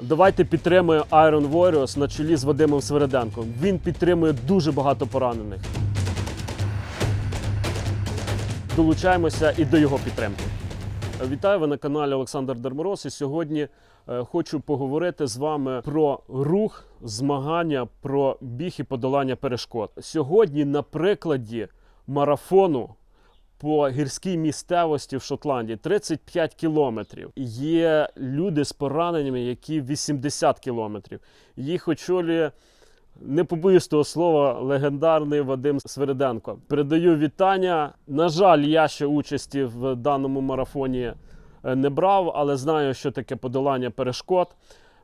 Давайте підтримуємо Iron Warriors на чолі з Вадимом Свереденком. Він підтримує дуже багато поранених. Долучаємося і до його підтримки. Вітаю ви на каналі Олександр Дермороз. І сьогодні е, хочу поговорити з вами про рух, змагання, про біг і подолання перешкод. Сьогодні на прикладі марафону по гірській місцевості в Шотландії 35 кілометрів. Є люди з пораненнями, які 80 кілометрів. Їх очолює. Не побоюсь того слова, легендарний Вадим Свериденко. Передаю вітання. На жаль, я ще участі в даному марафоні е, не брав, але знаю, що таке подолання перешкод.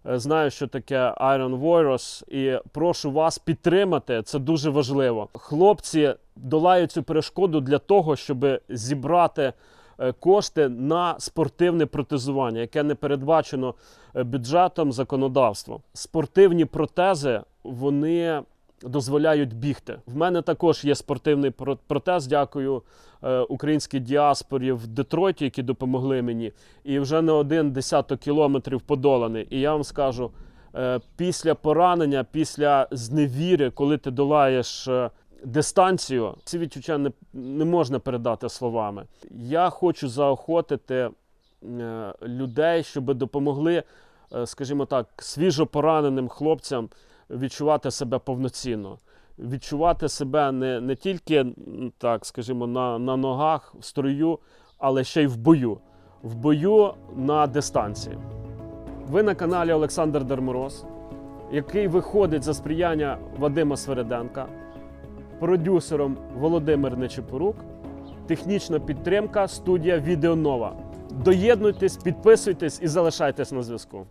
Е, Знаю, що таке Iron Warriors, і прошу вас підтримати. Це дуже важливо. Хлопці долають цю перешкоду для того, щоб зібрати е, кошти на спортивне протезування, яке не передбачено е, бюджетом законодавством. Спортивні протези вони дозволяють бігти. В мене також є спортивний про- протез. Дякую е, українській діаспорі в Детройті, які допомогли мені. І вже не один десяток кілометрів подоланий. І я вам скажу, е, після поранення, після зневіри, коли ти долаєш. е, Дистанцію ці відчуття не, не можна передати словами. Я хочу заохотити людей, щоб допомогли, скажімо так, свіжо пораненим хлопцям відчувати себе повноцінно, відчувати себе не, не тільки так, скажімо, на, на ногах, в строю, але ще й в бою. В бою на дистанції. Ви на каналі Олександр Дермороз, який виходить за сприяння Вадима Свереденка, продюсером Володимир Нечепорук, технічна підтримка студія Відеонова. Доєднуйтесь, підписуйтесь і залишайтесь на зв'язку.